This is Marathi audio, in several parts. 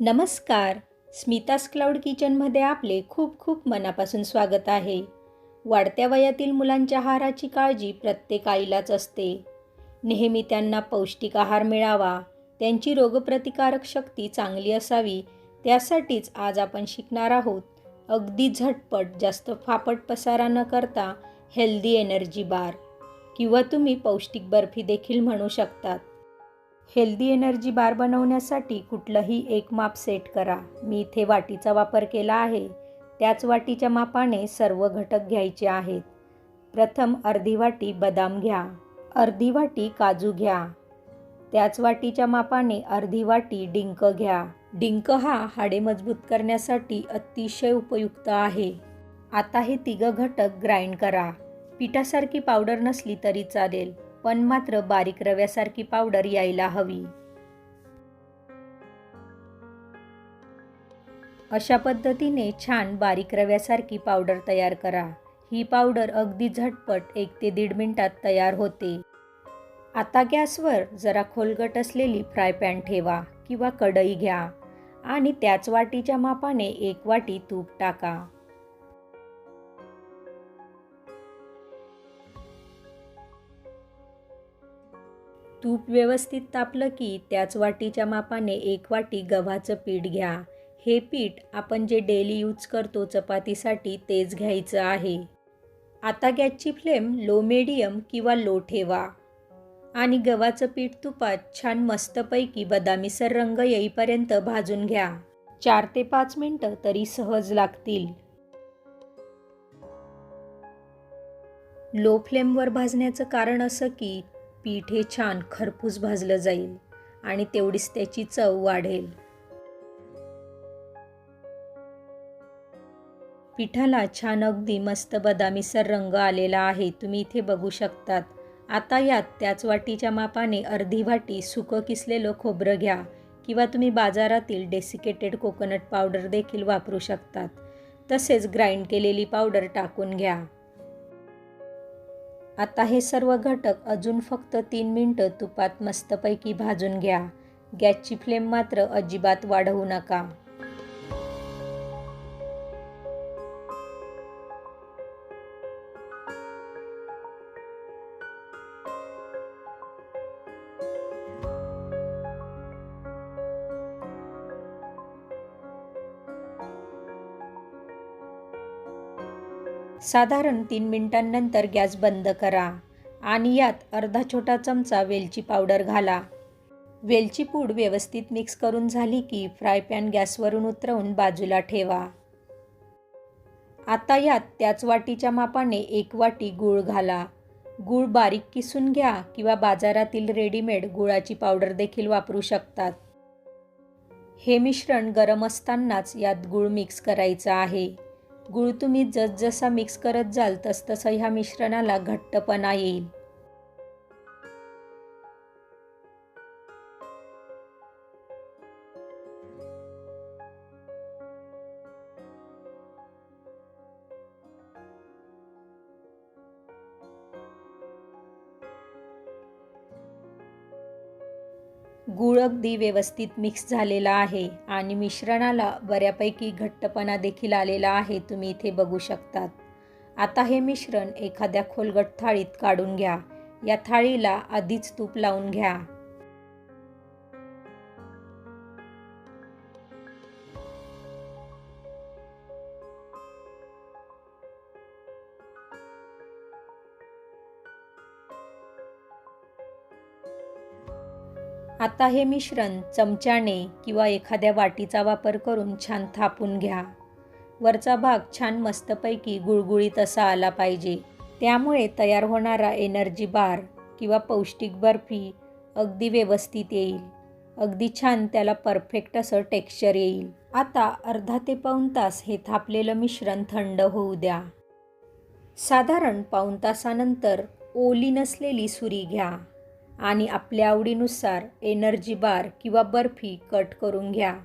नमस्कार. स्मितास क्लाउड किचनमध्ये आपले खूप खूप मनापासून स्वागत आहे. वाढत्या वयातील मुलांच्या आहाराची काळजी प्रत्येक आईलाच असते. नेहमी त्यांना पौष्टिक आहार मिळावा त्यांची रोगप्रतिकारक शक्ती चांगली असावी त्यासाठीच आज आपण शिकणार आहोत. अगदी झटपट जास्त फापट पसारा न करता हेल्दी एनर्जी बार किंवा तुम्ही पौष्टिक बर्फी देखील म्हणू शकतात. हेल्दी एनर्जी बार बनवण्यासाठी कुठलंही एक माप सेट करा. मी इथे वाटीचा वापर केला आहे. त्याच वाटीच्या मापाने सर्व घटक घ्यायचे आहेत. प्रथम अर्धी वाटी बदाम घ्या. अर्धी वाटी काजू घ्या. त्याच वाटीच्या मापाने अर्धी वाटी डिंक घ्या. डिंक हा हाडे मजबूत करण्यासाठी अतिशय उपयुक्त आहे. आता हे तिघं घटक ग्राइंड करा. पिठासारखी पावडर नसली तरी चालेल. पण मात्र बारीक रव्यासारखी पावडर यायला हवी. अशा पद्धतीने छान बारीक रव्यासारखी पावडर तयार करा. ही पावडर अगदी झटपट एक ते दीड मिनिटात तयार होते. आता गॅसवर जरा खोलगट असलेली फ्राय पॅन ठेवा किंवा कढई घ्या आणि त्याच वाटीच्या मापाने एक वाटी तूप टाका. तूप व्यवस्थित तापलं की त्याच वाटीच्या मापाने एक वाटी गव्हाचं पीठ घ्या. हे पीठ आपण जे डेली यूज करतो चपातीसाठी तेच घ्यायचं आहे. आता गॅसची फ्लेम लो मिडियम किंवा लो ठेवा. आणि गव्हाचं पीठ तुपात छान मस्तपैकी बदामीसर रंग येईपर्यंत भाजून घ्या. चार ते पाच मिनटं तरी सहज लागतील. लो फ्लेमवर भाजण्याचं कारण असं की पीठ हे छान खरपूस भाजलं जाईल आणि तेवढीच त्याची चव वाढेल. पिठाला छान अगदी मस्त बदामीसर रंग आलेला आहे. तुम्ही इथे बघू शकतात. आता यात त्याच वाटीच्या मापाने अर्धी वाटी सुकं किसलेलं खोबरं घ्या किंवा तुम्ही बाजारातील डेसिकेटेड कोकोनट पावडर देखील वापरू शकतात. तसेच ग्राइंड केलेली पावडर टाकून घ्या. आता हे सर्व घटक अजून फक्त तीन मिनटं तुपात मस्तपैकी भाजून घ्या. गॅसची फ्लेम मात्र अजिबात वाढवू नका. साधारण तीन मिनिटांनंतर गॅस बंद करा आणि यात अर्धा छोटा चमचा वेलची पावडर घाला. वेलची पूड व्यवस्थित मिक्स करून झाली की फ्राय पॅन गॅसवरून उतरवून बाजूला ठेवा. आता यात त्याच वाटीच्या मापाने एक वाटी गूळ घाला. गूळ बारीक किसून घ्या किंवा बाजारातील रेडीमेड गुळाची पावडर देखील वापरू शकतात. हे मिश्रण गरम असतानाच यात गूळ मिक्स करायचं आहे. गूळ तुम्ही जसजसा मिक्स करत जाल तसतसं ह्या मिश्रणाला घट्टपणा येईल. गूळ अगदी व्यवस्थित मिक्स झालेला आहे आणि मिश्रणाला बऱ्यापैकी घट्टपणा देखील आलेला आहे तुम्ही इथे बघू शकतात. आता हे मिश्रण एखाद्या खोलगट थाळीत काढून घ्या. या थाळीला आधीच तूप लावून घ्या. आता हे मिश्रण चमच्याने किंवा एखाद्या वाटीचा वापर करून छान थापून घ्या. वरचा भाग छान मस्तपैकी गुळगुळीत असा आला पाहिजे. त्यामुळे तयार होणारा एनर्जी बार किंवा पौष्टिक बर्फी अगदी व्यवस्थित येईल. अगदी छान त्याला परफेक्ट असं टेक्स्चर येईल. आता अर्धा ते पाऊण तास हे थापलेलं मिश्रण थंड होऊ द्या. साधारण पाऊण तासानंतर ओली नसलेली सुरी घ्या. आणि आपल्या आवडीनुसार एनर्जी बार किंवा बर्फी कट करून घ्या.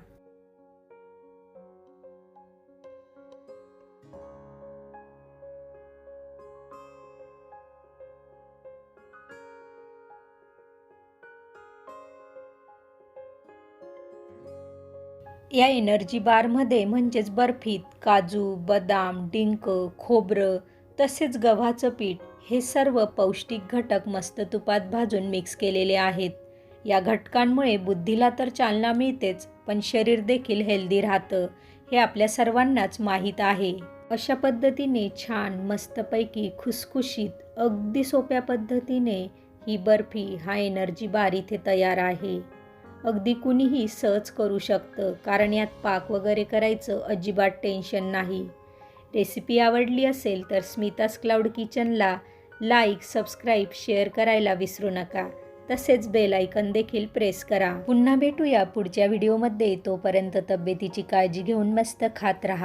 या एनर्जी बारमध्ये म्हणजेच बर्फीत काजू बदाम डिंक खोबरं तसेच गव्हाचं पीठ हे सर्व पौष्टिक घटक मस्त तुपात भाजून मिक्स केलेले आहेत. या घटकांमुळे बुद्धीला तर चालना मिळतेच पण शरीर देखील हेल्दी राहतं हे आपल्या सर्वांनाच माहीत आहे. अशा पद्धतीने छान मस्तपैकी खुसखुशीत अगदी सोप्या पद्धतीने ही बर्फी हा एनर्जी बार इथे तयार आहे. अगदी कुणीही सहज करू शकतं कारण यात पाक वगैरे करायचं अजिबात टेन्शन नाही. रेसिपी आवडली असेल तर स्मितास क्लाउड किचनला लाईक सबस्क्राईब शेअर करायला विसरू नका. तसेच बेल आयकन देखील प्रेस करा. पुन्हा भेटूया पुढच्या व्हिडिओमध्ये. तोपर्यंत तब्येतीची काळजी घेऊन मस्त खात रहा.